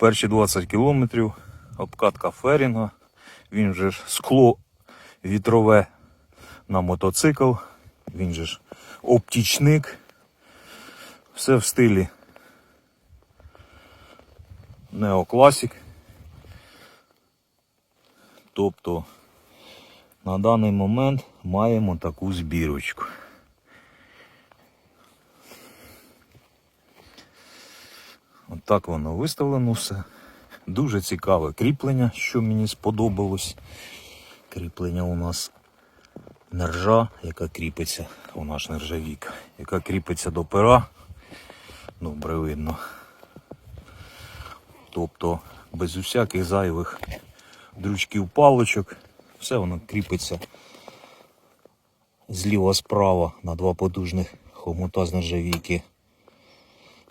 Перші 20 кілометрів обкатка ферінга. Він же ж скло вітрове на мотоцикл. Він же ж оптічник. Все в стилі неокласік. Тобто на даний момент маємо таку збірочку. От так воно виставлено все. Дуже цікаве кріплення, що мені сподобалось. Кріплення у нас нержа, яка кріпиться, у наш нержавік, яка кріпиться до пера. Добре видно. Тобто без усяких зайвих дрючків паличок. Все воно кріпиться зліва справа на два потужних хомута з нержавійки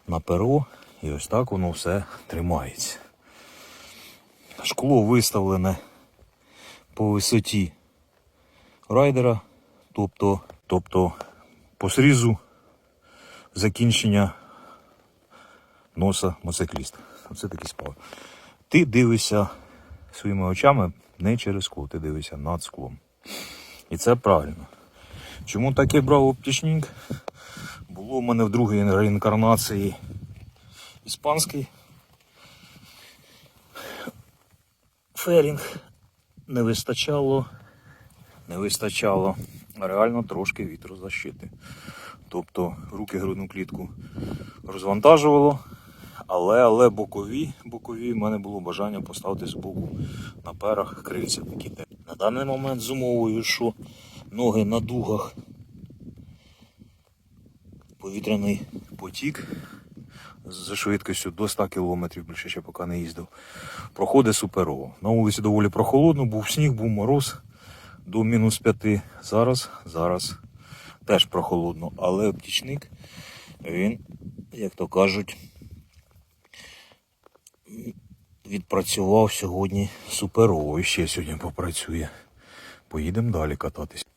на перо. І ось так воно все тримається. Шкло виставлене по висоті райдера, тобто, тобто по срізу закінчення носа мотоцикліста. Оце такі справи. Ти дивишся своїми очами не через скло, ти дивишся над склом. І це правильно. Чому так я брав оптичник? Було у мене в другій реінкарнації іспанський. Ферінг не вистачало, не вистачало реально трошки вітрозащити. Тобто руки грудну клітку розвантажувало, але, але бокові, бокові в мене було бажання поставити з боку на перах крильця такі. де. На даний момент зумовую, що ноги на дугах повітряний потік з швидкістю до 100 км, більше ще поки не їздив. Проходить суперово. На вулиці доволі прохолодно, був сніг, був мороз до мінус 5. Зараз, зараз теж прохолодно, але оптічник, він, як то кажуть, відпрацював сьогодні суперово і ще сьогодні попрацює. Поїдемо далі кататись.